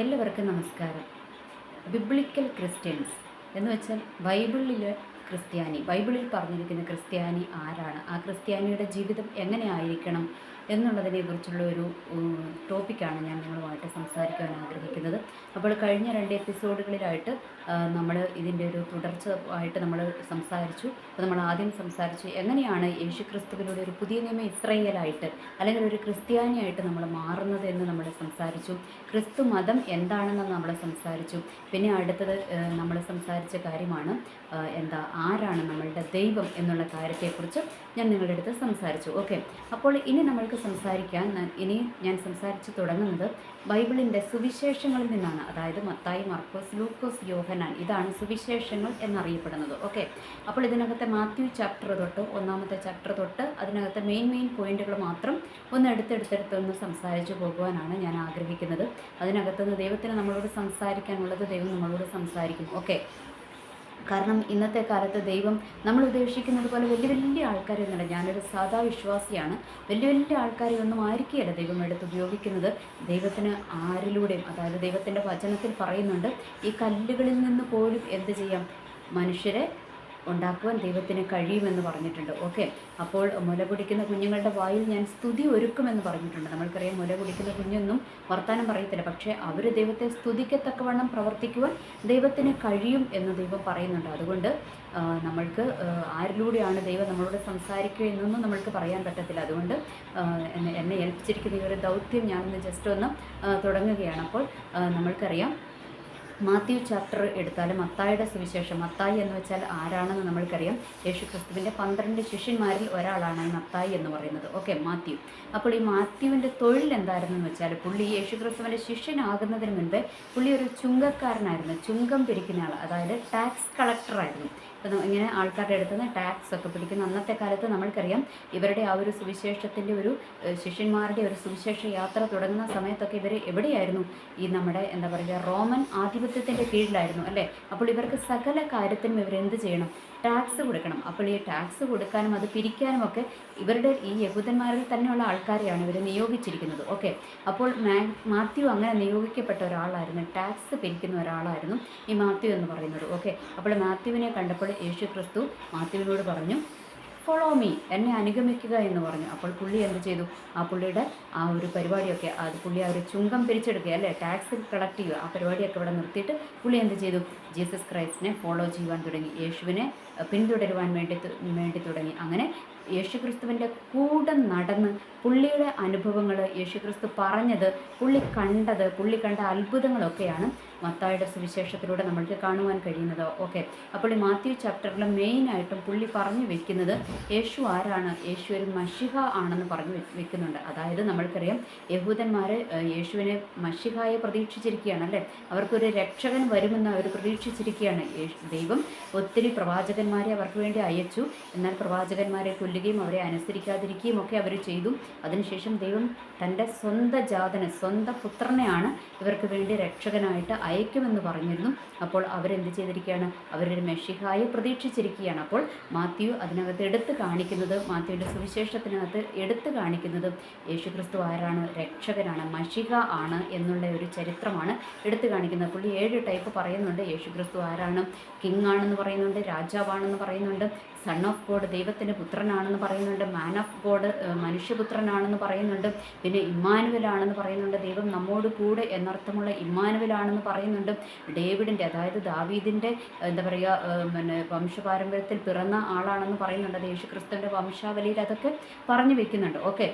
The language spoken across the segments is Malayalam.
എല്ലാവർക്കും നമസ്കാരം. ബിബ്ലിക്കൽ ക്രിസ്ത്യൻസ് എന്ന് വെച്ചാൽ ബൈബിളിലെ ക്രിസ്ത്യാനി. ബൈബിളിൽ പറഞ്ഞിരിക്കുന്ന ക്രിസ്ത്യാനി ആരാണ്? ആ ക്രിസ്ത്യാനിയുടെ ജീവിതം എങ്ങനെ ആയിരിക്കണം എന്നുള്ളതിനെ കുറിച്ചുള്ള ഒരു ടോപ്പിക്കാണ് ഞാൻ നിങ്ങളുമായിട്ട് സംസാരിക്കാൻ ആഗ്രഹിക്കുന്നത്. അപ്പോൾ കഴിഞ്ഞ രണ്ട് എപ്പിസോഡുകളിലായിട്ട് നമ്മൾ ഇതിന്റെ ഒരു തുടർച്ച ആയിട്ട് നമ്മൾ സംസാരിച്ചു. അപ്പോൾ നമ്മൾ ആദ്യം സംസാരിച്ചു എങ്ങനെയാണ് യേശു ക്രിസ്തുവിലൂടെ ഒരു പുതിയ നിയമ ഇസ്രയേലായിട്ട് അല്ലെങ്കിൽ ഒരു ക്രിസ്ത്യാനിയായിട്ട് നമ്മൾ മാറുന്നത് എന്ന് നമ്മൾ സംസാരിച്ചു. ക്രിസ്തു മതം എന്താണെന്ന് നമ്മൾ സംസാരിച്ചു. പിന്നെ അടുത്തത് നമ്മൾ സംസാരിച്ച കാര്യമാണ് എന്താ ആരാണ് നമ്മളുടെ ദൈവം എന്നുള്ള കാര്യത്തെക്കുറിച്ച് ഞാൻ നിങ്ങളുടെ അടുത്ത് സംസാരിച്ചു. ഓക്കെ അപ്പോൾ ഇനി നമ്മൾക്ക് സംസാരിക്കാൻ ഇനി ഞാൻ സംസാരിച്ച് തുടങ്ങുന്നത് ബൈബിളിന്റെ സുവിശേഷങ്ങളിൽ നിന്നാണ്. അതായത് മത്തായി മർക്കോസ് ലൂക്കോസ് യോഹനാൻ ഇതാണ് സുവിശേഷങ്ങൾ എന്നറിയപ്പെടുന്നത്. ഓക്കെ അപ്പോൾ ഇതിനകത്തെ മാത്യു ചാപ്റ്റർ തൊട്ട് ഒന്നാമത്തെ ചാപ്റ്റർ തൊട്ട് അതിനകത്തെ മെയിൻ മെയിൻ പോയിന്റുകൾ മാത്രം ഒന്ന് എടുത്തെടുത്തെടുത്തൊന്ന് സംസാരിച്ചു പോകുവാനാണ് ഞാൻ ആഗ്രഹിക്കുന്നത്. അതിനകത്തുനിന്ന് ദൈവത്തിന് നമ്മളോട് സംസാരിക്കാനുള്ളത് ദൈവം നമ്മളോട് സംസാരിക്കും. ഓക്കെ കാരണം ഇന്നത്തെ കാലത്ത് ദൈവം നമ്മൾ ഉദ്ദേശിക്കുന്നത് പോലെ വലിയ വലിയ ആൾക്കാരൊന്നുമല്ല ഞാനൊരു സാധാ വിശ്വാസിയാണ്. വലിയ വലിയ ആൾക്കാരെ ഒന്നും ആയിരിക്കുകയല്ല ദൈവം എടുത്ത് ഉപയോഗിക്കുന്നത്. ദൈവത്തിന് ആരിലൂടെയും അതായത് ദൈവത്തിന്റെ വചനത്തിൽ പറയുന്നുണ്ട് ഈ കല്ലുകളിൽ നിന്ന് പോലും എന്ത് ചെയ്യാം? മനുഷ്യരെ ഉണ്ടാക്കുവാൻ ദൈവത്തിന് കഴിയുമെന്ന് പറഞ്ഞിട്ടുണ്ട്. ഓക്കെ അപ്പോൾ മുല കുടിക്കുന്ന കുഞ്ഞുങ്ങളുടെ വായിൽ ഞാൻ സ്തുതി ഒരുക്കുമെന്ന് പറഞ്ഞിട്ടുണ്ട്. നമ്മൾക്കറിയാം മുല കുടിക്കുന്ന കുഞ്ഞൊന്നും വർത്താനം പറയത്തില്ല. പക്ഷേ അവർ ദൈവത്തെ സ്തുതിക്കത്തക്കവണ്ണം പ്രവർത്തിക്കുവാൻ ദൈവത്തിന് കഴിയും എന്ന് ദൈവം പറയുന്നുണ്ട്. അതുകൊണ്ട് നമ്മൾക്ക് ആരിലൂടെയാണ് ദൈവം നമ്മളോട് സംസാരിക്കുക എന്നൊന്നും നമ്മൾക്ക് പറയാൻ പറ്റത്തില്ല. അതുകൊണ്ട് എന്നെ ഏൽപ്പിച്ചിരിക്കുന്ന ഈ ഒരു ദൗത്യം ഞാനൊന്ന് ജസ്റ്റ് ഒന്ന് തുടങ്ങുകയാണ്. അപ്പോൾ നമ്മൾക്കറിയാം മാത്യു ചാപ്റ്റർ എടുത്താൽ മത്തായുടെ സുവിശേഷം മത്തായി എന്ന് വെച്ചാൽ ആരാണെന്ന് നമ്മൾക്കറിയാം. യേശു ക്രിസ്തുവിന്റെ പന്ത്രണ്ട് ശിഷ്യന്മാരിൽ ഒരാളാണ് മത്തായി എന്ന് പറയുന്നത്. Okay Mathew. അപ്പോൾ ഈ മാത്യുവിന്റെ തൊഴിൽ എന്തായിരുന്നു എന്ന് വെച്ചാൽ പുള്ളി യേശു ക്രിസ്തുവിന്റെ ശിഷ്യനാകുന്നതിന് മുൻപേ പുള്ളി ഒരു ചുങ്കക്കാരനായിരുന്നു. ചുങ്കം പിരിക്കുന്ന ആൾ അതായത് ടാക്സ് കളക്ടറായിരുന്നു ഇപ്പം ന- ഇങ്ങനെ ആൾക്കാരുടെ അടുത്ത് നിന്ന് ടാക്സ് ഒക്കെ പിടിക്കുന്നു. അന്നത്തെ കാലത്ത് നമ്മൾക്കറിയാം ഇവരുടെ ആ ഒരു സുവിശേഷത്തിന്റെ ഒരു ശിഷ്യന്മാരുടെ ഒരു സുവിശേഷ യാത്ര തുടങ്ങുന്ന സമയത്തൊക്കെ ഇവർ എവിടെയായിരുന്നു? ഈ നമ്മുടെ എന്താ പറയുക റോമൻ ആധിപത്യത്തിന്റെ കീഴിലായിരുന്നു അല്ലേ? അപ്പോൾ ഇവർക്ക് സകല കാര്യത്തിനും ഇവരെന്ത് ചെയ്യണം? ടാക്സ് കൊടുക്കണം. അപ്പോൾ ഈ ടാക്സ് കൊടുക്കാനും അത് പിരിക്കാനും ഒക്കെ ഇവരുടെ ഈ യഹൂദന്മാരിൽ തന്നെയുള്ള ആൾക്കാരെയാണ് ഇവർ നിയോഗിച്ചിരിക്കുന്നത്. ഓക്കെ. അപ്പോൾ മാത്യു അങ്ങനെ നിയോഗിക്കപ്പെട്ട ഒരാളായിരുന്നു. ടാക്സ് പിരിക്കുന്ന ഒരാളായിരുന്നു ഈ മാത്യു എന്ന് പറയുന്നത്. ഓക്കെ. അപ്പോൾ മാത്യുവിനെ കണ്ടപ്പോൾ യേശു ക്രിസ്തു മാത്യുവിനോട് പറഞ്ഞു ഫോളോ മീ എന്നെ അനുഗമിക്കുക എന്ന് പറഞ്ഞു. അപ്പോൾ പുള്ളി എന്ത് ചെയ്തു? ആ പുള്ളിയുടെ ആ ഒരു പരിപാടിയൊക്കെ അത് പുള്ളി ആ ഒരു ചുങ്കം പിരിച്ചെടുക്കുക അല്ലേ? ടാക്സ് കളക്ട് ചെയ്യുക. ആ പരിപാടിയൊക്കെ ഇവിടെ നിർത്തിയിട്ട് പുള്ളി എന്ത് ചെയ്തു? ജീസസ് ക്രൈസ്റ്റിനെ ഫോളോ ചെയ്യുവാൻ തുടങ്ങി. യേശുവിനെ പിന്തുടരുവാൻ വേണ്ടി വേണ്ടി തുടങ്ങി. അങ്ങനെ യേശുക്രിസ്തുവിന്റെ കൂടെ നടന്ന് പുള്ളിയുടെ അനുഭവങ്ങൾ യേശുക്രിസ്തു പറഞ്ഞത് പുള്ളി കണ്ടത് പുള്ളി കണ്ട അത്ഭുതങ്ങളൊക്കെയാണ് മത്തായുടെ സുവിശേഷത്തിലൂടെ നമ്മൾക്ക് കാണുവാൻ കഴിയുന്നത്. ഓക്കെ. അപ്പോൾ ഈ മാത്യു ചാപ്റ്ററിൽ മെയിനായിട്ടും പുള്ളി പറഞ്ഞു വെക്കുന്നത് യേശു ആരാണ്? യേശു ഒരു മഷിഹ ആണെന്ന് പറഞ്ഞു വെക്കുന്നുണ്ട്. അതായത് നമ്മൾക്കറിയാം യഹൂദന്മാർ യേശുവിനെ മഷിഹായെ പ്രതീക്ഷിച്ചിരിക്കുകയാണ് അല്ലേ അവർക്കൊരു രക്ഷകൻ വരുമെന്ന് അവർ പ്രതീക്ഷിച്ചിരിക്കുകയാണ്. ദൈവം ഒത്തിരി പ്രവാചകന്മാരെ അവർക്ക് വേണ്ടി അയച്ചു. എന്നാൽ പ്രവാചകന്മാരെ കൊല്ലുകയും അവരെ അനുസരിക്കാതിരിക്കുകയും ഒക്കെ അവർ ചെയ്തു. അതിനുശേഷം ദൈവം തന്റെ സ്വന്തം ജാതനെ സ്വന്തം പുത്രനെയാണ് ഇവർക്ക് വേണ്ടി രക്ഷകനായിട്ട് അയക്കുമെന്ന് പറഞ്ഞിരുന്നു. അപ്പോൾ അവരെന്ത് ചെയ്തിരിക്കുകയാണ്? അവരൊരു മെഷിഹായെ പ്രതീക്ഷിച്ചിരിക്കുകയാണ്. അപ്പോൾ മാത്യു അതിനകത്ത് എടുത്തു കാണിക്കുന്നത് മാത്യുവിന്റെ സുവിശേഷത്തിനകത്ത് എടുത്തു കാണിക്കുന്നത് യേശുക്രിസ്തു ആരാണ്? രക്ഷകനാണ് മഷിഹ ആണ് എന്നുള്ള ഒരു ചരിത്രമാണ് എടുത്തു കാണിക്കുന്നത്. പുള്ളി ഏഴ് ടൈപ്പ് പറയുന്നുണ്ട്. യേശുക്രിസ്തു ആരാണ്? കിങ് ആണെന്ന് പറയുന്നുണ്ട്. രാജാവാണെന്ന് പറയുന്നുണ്ട്. സൺ ഓഫ് ഗോഡ് ദൈവത്തിന്റെ പുത്രനാണെന്ന് പറയുന്നുണ്ട്. മാൻ ഓഫ് ഗോഡ് മനുഷ്യപുത്രനാണെന്ന് പറയുന്നുണ്ട്. പിന്നെ ഇമ്മാനുവലാണെന്ന് പറയുന്നുണ്ട്. ദൈവം നമ്മോട് കൂടെ എന്നർത്ഥമുള്ള ഇമ്മാനുവലാണെന്ന് പറയുന്നുണ്ട്. ഡേവിഡിന്റെ അതായത് ദാവീദിന്റെ എന്താ പറയുക പിന്നെ വംശപാരമ്പര്യത്തിൽ പിറന്ന ആളാണെന്ന് പറയുന്നുണ്ട്. യേശുക്രിസ്തുവിന്റെ യേശു ക്രിസ്തുവിന്റെ വംശാവലിയിൽ അതൊക്കെ പറഞ്ഞു വെക്കുന്നുണ്ട്. ഓക്കെ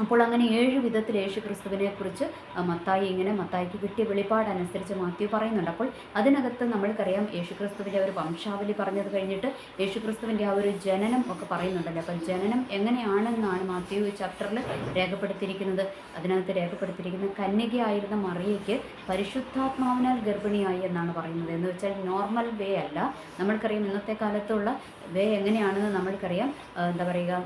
അപ്പോൾ അങ്ങനെ ഏഴ് വിധത്തിൽ യേശു ക്രിസ്തുവിനെക്കുറിച്ച് മത്തായി ഇങ്ങനെ മത്തായിക്ക് കിട്ടിയ വെളിപ്പാടനുസരിച്ച് മാത്യു പറയുന്നുണ്ട്. അപ്പോൾ അതിനകത്ത് നമ്മൾക്കറിയാം യേശു ക്രിസ്തുവിന്റെ ഒരു വംശാവലി പറഞ്ഞത് കഴിഞ്ഞിട്ട് യേശു ക്രിസ്തുവിന്റെ ആ ഒരു ജനനം ഒക്കെ പറയുന്നുണ്ടല്ലോ. അപ്പോൾ ജനനം എങ്ങനെയാണെന്നാണ് മാത്യു ചാപ്റ്ററിൽ രേഖപ്പെടുത്തിയിരിക്കുന്നത്. അതിനകത്ത് രേഖപ്പെടുത്തിയിരിക്കുന്നത് കന്യകയായിരുന്ന മറിയയ്ക്ക് പരിശുദ്ധാത്മാവിനാൽ ഗർഭിണിയായി എന്നാണ് പറയുന്നത്. എന്ന് വെച്ചാൽ നോർമൽ വേ അല്ല. നമ്മൾക്കറിയാം ഇന്നത്തെ കാലത്തുള്ള വേ എങ്ങനെയാണെന്ന് നമ്മൾക്കറിയാം. എന്താ പറയുക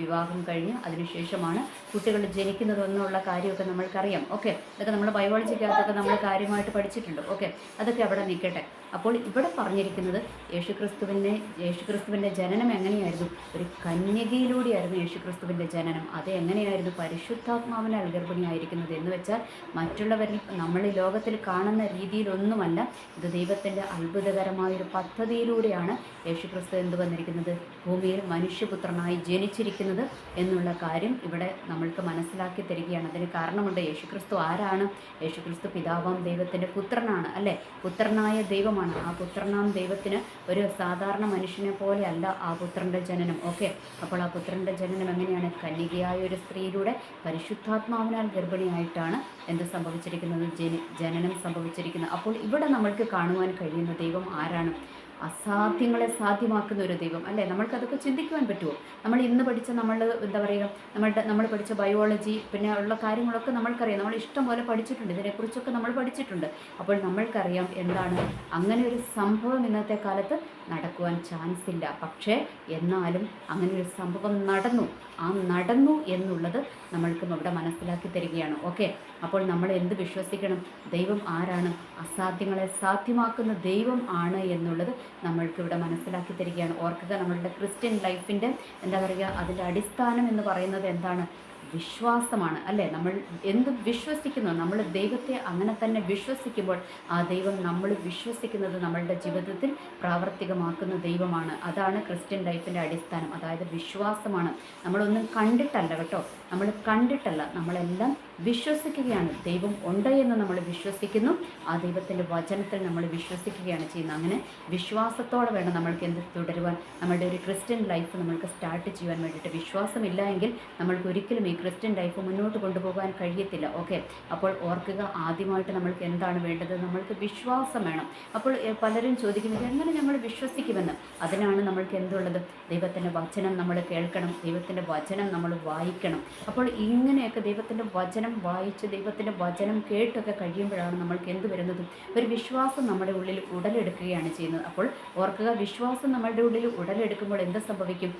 വിവാഹം കഴിഞ്ഞ് അതിനുശേഷമാണ് കുട്ടികൾ ജനിക്കുന്നത് എന്നുള്ള കാര്യമൊക്കെ നമ്മൾക്കറിയാം. ഓക്കെ? അതൊക്കെ നമ്മൾ ബയോളജിക്കകത്തൊക്കെ നമ്മൾ കാര്യമായിട്ട് പഠിച്ചിട്ടുണ്ട്. ഓക്കെ? അതൊക്കെ അവിടെ നിൽക്കട്ടെ. അപ്പോൾ ഇവിടെ പറഞ്ഞിരിക്കുന്നത് യേശുക്രിസ്തുവിനെ യേശുക്രിസ്തുവിന്റെ ജനനം എങ്ങനെയായിരുന്നു? ഒരു കന്യകയിലൂടെയായിരുന്നു യേശുക്രിസ്തുവിന്റെ ജനനം. അത് എങ്ങനെയായിരുന്നു പരിശുദ്ധാത്മാവിനാൽ ഗർഭിണിയായിരിക്കുന്നത് എന്ന് വെച്ചാൽ മറ്റുള്ളവരിൽ നമ്മൾ ഈ ലോകത്തിൽ കാണുന്ന രീതിയിലൊന്നുമല്ല. ഇത് ദൈവത്തിന്റെ അത്ഭുതകരമായൊരു പദ്ധതിയിലൂടെയാണ് യേശുക്രിസ്തു എന്ത് വന്നിരിക്കുന്നത്? ഭൂമിയിൽ മനുഷ്യപുത്രനായി ജനിച്ചിരിക്കുന്നത് എന്നുള്ള കാര്യം ഇവിടെ നമ്മൾക്ക് മനസ്സിലാക്കി തരികയാണ്. അതിന് കാരണമുണ്ട് യേശുക്രിസ്തു ആരാണ്? യേശുക്രിസ്തു പിതാവാം ദൈവത്തിന്റെ പുത്രനാണ് അല്ലേ? പുത്രനായ ദൈവമാണ് ആ പുത്രനാം ദൈവത്തിന് ഒരു സാധാരണ മനുഷ്യനെ പോലെ അല്ല ആ പുത്രന്റെ ജനനം. ഓക്കെ? അപ്പോൾ ആ പുത്രന്റെ ജനനം എങ്ങനെയാണ്? കന്യകയായ ഒരു സ്ത്രീയിലൂടെ പരിശുദ്ധാത്മാവിനാൽ ഗർഭിണിയായിട്ടാണ് എന്ത് സംഭവിച്ചിരിക്കുന്നത്? ജനി ജനനം സംഭവിച്ചിരിക്കുന്നത്. അപ്പോൾ ഇവിടെ നമ്മൾക്ക് കാണുവാൻ കഴിയുന്ന ദൈവം ആരാണ്? അസാധ്യങ്ങളെ സാധ്യമാക്കുന്ന ഒരു ദൈവം. അല്ലേ? നമ്മൾക്ക് അതൊക്കെ ചിന്തിക്കുവാൻ പറ്റുമോ? നമ്മൾ ഇന്ന് പഠിച്ച നമ്മൾ എന്താ പറയുക നമ്മളുടെ നമ്മൾ പഠിച്ച ബയോളജി പിന്നെ ഉള്ള കാര്യങ്ങളൊക്കെ നമ്മൾക്കറിയാം. നമ്മൾ ഇഷ്ടം പോലെ പഠിച്ചിട്ടുണ്ട്. ഇതിനെക്കുറിച്ചൊക്കെ നമ്മൾ പഠിച്ചിട്ടുണ്ട്. അപ്പോൾ നമ്മൾക്കറിയാം എന്താണ് അങ്ങനെ ഒരു സംഭവം ഇന്നത്തെ കാലത്ത് നടക്കുവാൻ ചാൻസ് ഇല്ല. പക്ഷേ എന്നാലും അങ്ങനെ ഒരു സംഭവം നടന്നു. ആ നടന്നു എന്നുള്ളത് നമ്മൾക്ക് അവിടെ മനസ്സിലാക്കി തരികയാണ്. ഓക്കെ? അപ്പോൾ നമ്മൾ എന്ത് വിശ്വസിക്കണം? ദൈവം ആരാണ്? അസാധ്യങ്ങളെ സാധ്യമാക്കുന്ന ദൈവം ആണ് എന്നുള്ളത് നമ്മൾക്ക് ഇവിടെ മനസ്സിലാക്കി തരികയാണ്. ഓർക്കുക നമ്മളുടെ ക്രിസ്ത്യൻ ലൈഫിന്റെ എന്താ പറയുക അതിന്റെ അടിസ്ഥാനം എന്ന് പറയുന്നത് എന്താണ്? വിശ്വാസമാണ് അല്ലേ? നമ്മൾ എന്ത് വിശ്വസിക്കുന്നു? നമ്മൾ ദൈവത്തെ അങ്ങനെ തന്നെ വിശ്വസിക്കുമ്പോൾ ആ ദൈവം നമ്മൾ വിശ്വസിക്കുന്നത് നമ്മളുടെ ജീവിതത്തിൽ പ്രാവർത്തികമാക്കുന്ന ദൈവമാണ്. അതാണ് ക്രിസ്ത്യൻ ലൈഫിന്റെ അടിസ്ഥാനം. അതായത് വിശ്വാസമാണ്. നമ്മളൊന്നും കണ്ടിട്ടല്ല കേട്ടോ. നമ്മൾ കണ്ടിട്ടല്ല നമ്മളെല്ലാം വിശ്വസിക്കുകയാണ്. ദൈവം ഉണ്ട് എന്ന് നമ്മൾ വിശ്വസിക്കുന്നു. ആ ദൈവത്തിന്റെ വചനത്തിൽ നമ്മൾ വിശ്വസിക്കുകയാണ് ചെയ്യുന്നത്. അങ്ങനെ വിശ്വാസത്തോടെ വേണം നമ്മൾക്ക് എന്ത് തുടരുവാൻ. നമ്മളുടെ ഒരു ക്രിസ്ത്യൻ ലൈഫ് നമ്മൾക്ക് സ്റ്റാർട്ട് ചെയ്യുവാൻ വേണ്ടിയിട്ട് വിശ്വാസമില്ല എങ്കിൽ നമ്മൾക്ക് ഒരിക്കലും ഈ ക്രിസ്ത്യൻ ലൈഫ് മുന്നോട്ട് കൊണ്ടുപോകാൻ കഴിയത്തില്ല. ഓക്കെ? അപ്പോൾ ഓർക്കുക ആദ്യമായിട്ട് നമ്മൾക്ക് എന്താണ് വേണ്ടത്? നമ്മൾക്ക് വിശ്വാസം വേണം. അപ്പോൾ പലരും ചോദിക്കുന്നത് എങ്ങനെ നമ്മൾ വിശ്വസിക്കുമെന്ന്? അതിനാണ് നമ്മൾക്ക് എന്തുള്ളത്? ദൈവത്തിന്റെ വചനം നമ്മൾ കേൾക്കണം. ദൈവത്തിന്റെ വചനം നമ്മൾ വായിക്കണം. അപ്പോൾ ഇങ്ങനെയൊക്കെ ദൈവത്തിന്റെ വചനം വായിച്ച് ദൈവത്തിന്റെ വചനം കേട്ടൊക്കെ കഴിയുമ്പോഴാണ് നമ്മൾക്ക് എന്ത് വരുന്നത്? ഒരു വിശ്വാസം നമ്മുടെ ഉള്ളിൽ ഉടലെടുക്കുകയാണ് ചെയ്യുന്നത്. അപ്പോൾ ഓർക്കുക വിശ്വാസം നമ്മളുടെ ഉള്ളിൽ ഉടലെടുക്കുമ്പോൾ എന്ത് സംഭവിക്കും?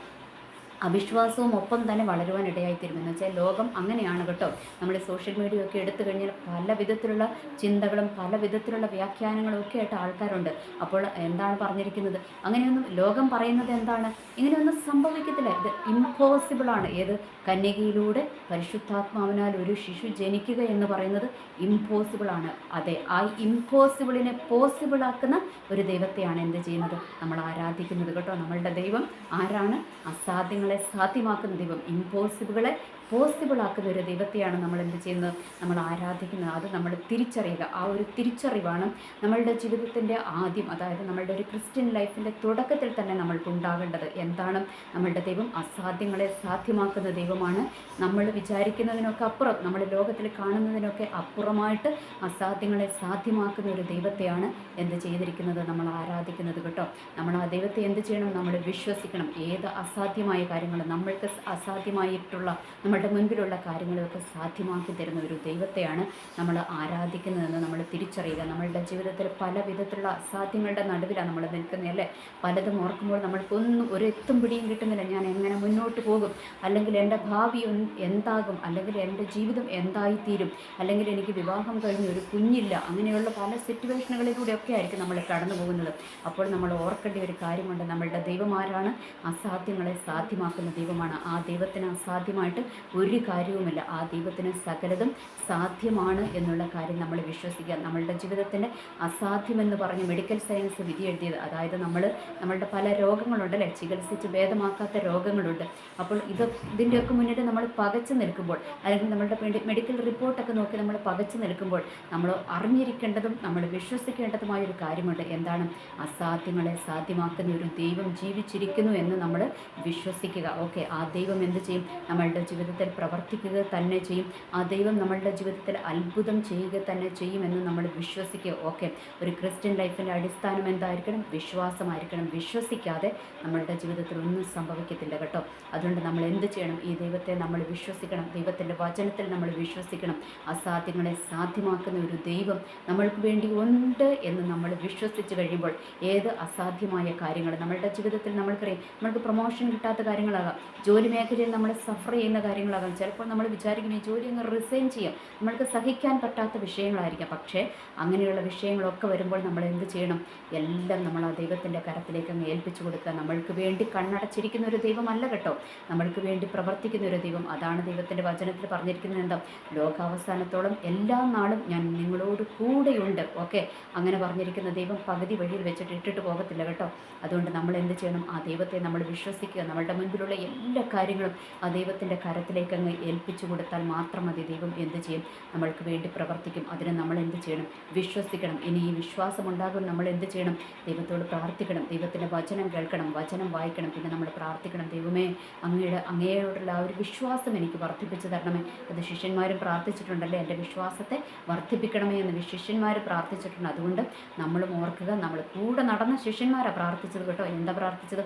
അവിശ്വാസവും ഒപ്പം തന്നെ വളരുവാൻ ഇടയായിത്തീരും. എന്ന് വെച്ചാൽ ലോകം അങ്ങനെയാണ് കേട്ടോ. നമ്മൾ സോഷ്യൽ മീഡിയ ഒക്കെ എടുത്തു കഴിഞ്ഞാൽ പല വിധത്തിലുള്ള ചിന്തകളും പല വിധത്തിലുള്ള വ്യാഖ്യാനങ്ങളും ഒക്കെ ആയിട്ട് ആൾക്കാരുണ്ട്. അപ്പോൾ എന്താണ് പറഞ്ഞിരിക്കുന്നത്? അങ്ങനെയൊന്നും ലോകം പറയുന്നത് എന്താണ്? ഇങ്ങനെയൊന്നും സംഭവിക്കത്തില്ല. ഇത് ഇമ്പോസിബിളാണ് ഏത് കന്യകയിലൂടെ പരിശുദ്ധാത്മാവിനാൽ ഒരു ശിശു ജനിക്കുക എന്ന് പറയുന്നത് ഇമ്പോസിബിളാണ് അതെ ആ ഇമ്പോസിബിളിനെ പോസിബിളാക്കുന്ന ഒരു ദൈവത്തെയാണ് എന്ത് ചെയ്യുന്നത്? നമ്മൾ ആരാധിക്കുന്നത് കേട്ടോ. നമ്മളുടെ ദൈവം ആരാണ്? അസാധ്യങ്ങളെ സാധ്യമാക്കുന്ന ദൈവം ഇമ്പോസിബിളെ പോസിബിൾ ആക്കുന്ന ഒരു ദൈവത്തെയാണ് നമ്മൾ എന്ത് ചെയ്യുന്നത്? നമ്മൾ ആരാധിക്കുന്നത്. അത് നമ്മൾ തിരിച്ചറിയുക. ആ ഒരു തിരിച്ചറിവാണ് നമ്മളുടെ ജീവിതത്തിന്റെ ആദ്യം അതായത് നമ്മളുടെ ഒരു ക്രിസ്ത്യൻ ലൈഫിന്റെ തുടക്കത്തിൽ തന്നെ നമ്മൾക്ക് ഉണ്ടാകേണ്ടത് എന്താണ്? നമ്മളുടെ ദൈവം അസാധ്യങ്ങളെ സാധ്യമാക്കുന്ന ദൈവമാണ്. നമ്മൾ വിചാരിക്കുന്നതിനൊക്കെ അപ്പുറം നമ്മൾ ലോകത്തിൽ കാണുന്നതിനൊക്കെ അപ്പുറമായിട്ട് അസാധ്യങ്ങളെ സാധ്യമാക്കുന്ന ഒരു ദൈവത്തെയാണ് എന്ത് ചെയ്തിരിക്കുന്നത്? നമ്മൾ ആരാധിക്കുന്നത് കേട്ടോ. നമ്മൾ ആ ദൈവത്തെ എന്ത് ചെയ്യണം? നമ്മൾ വിശ്വസിക്കണം. ഏത് അസാധ്യമായ കാര്യങ്ങൾ? നമ്മൾക്ക് അസാധ്യമായിട്ടുള്ള നമ്മളുടെ മുൻപിലുള്ള കാര്യങ്ങളൊക്കെ സാധ്യമാക്കി തരുന്ന ഒരു ദൈവത്തെയാണ് നമ്മൾ ആരാധിക്കുന്നതെന്ന് നമ്മൾ തിരിച്ചറിയുക. നമ്മളുടെ ജീവിതത്തിൽ പല വിധത്തിലുള്ള അസാധ്യങ്ങളുടെ നടുവിലാണ് നമ്മൾ നിൽക്കുന്നത് അല്ലേ? പലതും ഓർക്കുമ്പോൾ നമ്മൾക്കൊന്നും ഒരു എത്തും പിടിയും കിട്ടുന്നില്ല. ഞാൻ എങ്ങനെ മുന്നോട്ട് പോകും? അല്ലെങ്കിൽ എന്റെ ഭാവി എന്താകും? അല്ലെങ്കിൽ എന്റെ ജീവിതം എന്തായിത്തീരും? അല്ലെങ്കിൽ എനിക്ക് വിവാഹം കഴിഞ്ഞ് ഒരു കുഞ്ഞില്ല? അങ്ങനെയുള്ള പല സിറ്റുവേഷനുകളിലൂടെയൊക്കെ ആയിരിക്കും നമ്മൾ കടന്നു പോകുന്നത്. അപ്പോൾ നമ്മൾ ഓർക്കേണ്ട ഒരു കാര്യമുണ്ട്. നമ്മളുടെ ദൈവമാരാണ് അസാധ്യങ്ങളെ സാധ്യമാക്കുന്ന ദൈവമാണ്. ആ ദൈവത്തിന് അസാധ്യമായിട്ട് ഒരു കാര്യവുമില്ല. ആ ദൈവത്തിന് സകലതും സാധ്യമാണ് എന്നുള്ള കാര്യം നമ്മൾ വിശ്വസിക്കുക. നമ്മളുടെ ജീവിതത്തിന്റെ അസാധ്യമെന്ന് പറഞ്ഞ് മെഡിക്കൽ സയൻസ് വിധി എഴുതിയത് അതായത് നമ്മൾ നമ്മളുടെ പല രോഗങ്ങളുണ്ടല്ലേ? ചികിത്സിച്ച് ഭേദമാക്കാത്ത രോഗങ്ങളുണ്ട്. അപ്പോൾ ഇത് ഇതിന്റെയൊക്കെ മുന്നിൽ നമ്മൾ പകച്ചു നിൽക്കുമ്പോൾ അല്ലെങ്കിൽ നമ്മളുടെ മെഡി- മെഡിക്കൽ റിപ്പോർട്ടൊക്കെ നോക്കി നമ്മൾ പകച്ചു നിൽക്കുമ്പോൾ നമ്മൾ അറിഞ്ഞിരിക്കേണ്ടതും നമ്മൾ വിശ്വസിക്കേണ്ടതുമായ ഒരു കാര്യമുണ്ട്. എന്താണ്? അസാധ്യങ്ങളെ സാധ്യമാക്കുന്ന ഒരു ദൈവം ജീവിച്ചിരിക്കുന്നു എന്ന് നമ്മൾ വിശ്വസിക്കുക. ഓക്കെ ആ ദൈവം എന്ത് ചെയ്യും? നമ്മളുടെ ജീവിതത്തിൽ പ്രവർത്തിക്കുക തന്നെ ചെയ്യും. ആ ദൈവം നമ്മളുടെ ജീവിതത്തിൽ അത്ഭുതം ചെയ്യുക തന്നെ ചെയ്യുമെന്ന് നമ്മൾ വിശ്വസിക്കുക. ഓക്കെ. ഒരു ക്രിസ്ത്യൻ ലൈഫിന്റെ അടിസ്ഥാനം എന്തായിരിക്കണം? വിശ്വാസമായിരിക്കണം. വിശ്വസിക്കാതെ നമ്മളുടെ ജീവിതത്തിൽ ഒന്നും സംഭവിക്കത്തില്ല കേട്ടോ. അതുകൊണ്ട് നമ്മൾ എന്ത് ചെയ്യണം? ഈ ദൈവത്തെ നമ്മൾ വിശ്വസിക്കണം. ദൈവത്തിന്റെ വചനത്തിൽ നമ്മൾ വിശ്വസിക്കണം. അസാധ്യങ്ങളെ സാധ്യമാക്കുന്ന ഒരു ദൈവം നമ്മൾക്ക് വേണ്ടി ഉണ്ട് എന്ന് നമ്മൾ വിശ്വസിച്ച് കഴിയുമ്പോൾ ഏത് അസാധ്യമായ കാര്യങ്ങൾ? നമ്മളുടെ ജീവിതത്തിൽ നമ്മൾക്കറിയാം. നമ്മൾക്ക് പ്രൊമോഷൻ കിട്ടാത്ത കാര്യങ്ങളാകാം. ജോലി മേഖലയിൽ നമ്മൾ സഫർ ചെയ്യുന്ന കാര്യങ്ങൾ കാര്യങ്ങളാകാം. ചിലപ്പോൾ നമ്മൾ വിചാരിക്കും ഈ ജോലി അങ്ങ് റിസൈൻ ചെയ്യാം. നമ്മൾക്ക് സഹിക്കാൻ പറ്റാത്ത വിഷയങ്ങളായിരിക്കാം. പക്ഷേ അങ്ങനെയുള്ള വിഷയങ്ങളൊക്കെ വരുമ്പോൾ നമ്മൾ എന്ത് ചെയ്യണം? എല്ലാം നമ്മൾ ആ ദൈവത്തിന്റെ കരത്തിലേക്ക് അങ്ങ് ഏൽപ്പിച്ചു കൊടുക്കുക. നമ്മൾക്ക് വേണ്ടി കണ്ണടച്ചിരിക്കുന്ന ഒരു ദൈവമല്ല കേട്ടോ. നമ്മൾക്ക് വേണ്ടി പ്രവർത്തിക്കുന്ന ഒരു ദൈവം. അതാണ് ദൈവത്തിന്റെ വചനത്തിൽ പറഞ്ഞിരിക്കുന്നത് എന്താ? ലോകാവസാനത്തോളം എല്ലാ നാളും ഞാൻ നിങ്ങളോട് കൂടെയുണ്ട്. ഓക്കെ? അങ്ങനെ പറഞ്ഞിരിക്കുന്ന ദൈവം പകുതി വഴിയിൽ വെച്ചിട്ട് ഇട്ടിട്ട് പോകത്തില്ല കേട്ടോ. അതുകൊണ്ട് നമ്മൾ എന്ത് ചെയ്യണം? ആ ദൈവത്തെ നമ്മൾ വിശ്വസിക്കുക. നമ്മളുടെ മുൻപിലുള്ള എല്ലാ കാര്യങ്ങളും ആ ദൈവത്തിന്റെ കരത്തിലേക്ക് അങ്ങ് ഏൽപ്പിച്ചു കൊടുത്താൽ മാത്രം മതി ദൈവം എന്ത് ചെയ്യും? നമ്മൾക്ക് വേണ്ടി പ്രവർത്തിക്കും. അതിന് നമ്മൾ എന്ത് ചെയ്യണം? വിശ്വസിക്കണം. ഇനി ഈ വിശ്വാസം ഉണ്ടാകും. നമ്മൾ എന്ത് ചെയ്യണം? ദൈവത്തോട് പ്രാർത്ഥിക്കണം. ദൈവത്തിന്റെ വചനം കേൾക്കണം. വചനം വായിക്കണം. പിന്നെ നമ്മൾ പ്രാർത്ഥിക്കണം. ദൈവമേ അങ്ങയുടെ അങ്ങയോടുള്ള ആ ഒരു വിശ്വാസം എനിക്ക് വർദ്ധിപ്പിച്ചു തരണമേ. അത് ശിഷ്യന്മാരും പ്രാർത്ഥിച്ചിട്ടുണ്ടല്ലേ? എന്റെ വിശ്വാസത്തെ വർദ്ധിപ്പിക്കണമേ എന്ന് ശിഷ്യന്മാർ പ്രാർത്ഥിച്ചിട്ടുണ്ട്. അതുകൊണ്ട് നമ്മളും ഓർക്കുക നമ്മൾ കൂടെ നടന്ന ശിഷ്യന്മാരാണ് പ്രാർത്ഥിച്ചത് കേട്ടോ. എന്താ പ്രാർത്ഥിച്ചത്?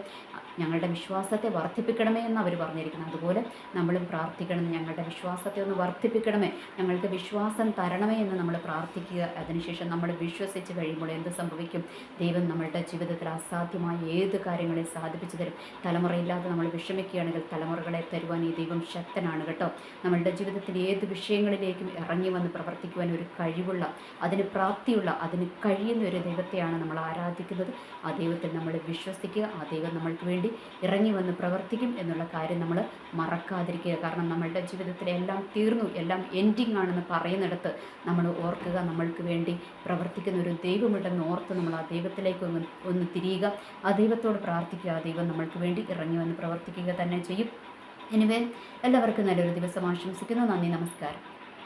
ഞങ്ങളുടെ വിശ്വാസത്തെ വർദ്ധിപ്പിക്കണമേ എന്ന് അവർ പറഞ്ഞിരിക്കണം. അതുപോലെ നമ്മളും പ്രാർത്ഥിക്കണം. ഞങ്ങളുടെ വിശ്വാസത്തെ ഒന്ന് വർദ്ധിപ്പിക്കണമേ. ഞങ്ങൾക്ക് വിശ്വാസം തരണമേ എന്ന് നമ്മൾ പ്രാർത്ഥിക്കുക. അതിനുശേഷം നമ്മൾ വിശ്വസിച്ച് കഴിയുമ്പോൾ എന്ത് സംഭവിക്കും? ദൈവം നമ്മളുടെ ജീവിതത്തിൽ അസാധ്യമായ ഏത് കാര്യങ്ങളെ സാധിപ്പിച്ചു തരും? തലമുറയില്ലാതെ നമ്മൾ വിഷമിക്കുകയാണെങ്കിൽ തലമുറകളെ തരുവാൻ ഈ ദൈവം ശക്തനാണ് കേട്ടോ. നമ്മളുടെ ജീവിതത്തിൽ ഏത് വിഷയങ്ങളിലേക്കും ഇറങ്ങി വന്ന് പ്രവർത്തിക്കുവാൻ ഒരു കഴിവുള്ള അതിന് പ്രാപ്തിയുള്ള അതിന് കഴിയുന്ന ഒരു ദൈവത്തെയാണ് നമ്മൾ ആരാധിക്കുന്നത്. ആ ദൈവത്തിൽ നമ്മൾ വിശ്വസിക്കുക. ആ ദൈവം നമ്മൾക്ക് വേണ്ടി ഇറങ്ങി വന്ന് പ്രവർത്തിക്കും എന്നുള്ള കാര്യം നമ്മൾ മറക്കാതിരിക്കുക. കാരണം നമ്മളുടെ ജീവിതത്തിൽ എല്ലാം തീർന്നു എല്ലാം എൻഡിങ് ആണെന്ന് പറയുന്നിടത്ത് നമ്മൾ ഓർക്കുക നമ്മൾക്ക് വേണ്ടി പ്രവർത്തിക്കുന്ന ഒരു ദൈവമുണ്ടെന്ന് ഓർത്ത് നമ്മൾ ആ ദൈവത്തിലേക്ക് ഒന്ന് ഒന്ന് തിരിയുക. ആ ദൈവത്തോട് പ്രാർത്ഥിക്കുക. ആ ദൈവം നമ്മൾക്ക് വേണ്ടി ഇറങ്ങി വന്ന് പ്രവർത്തിക്കുക തന്നെ ചെയ്യും. എനിവേ എല്ലാവർക്കും നല്ലൊരു ദിവസം ആശംസിക്കുന്നു. നന്ദി നമസ്കാരം.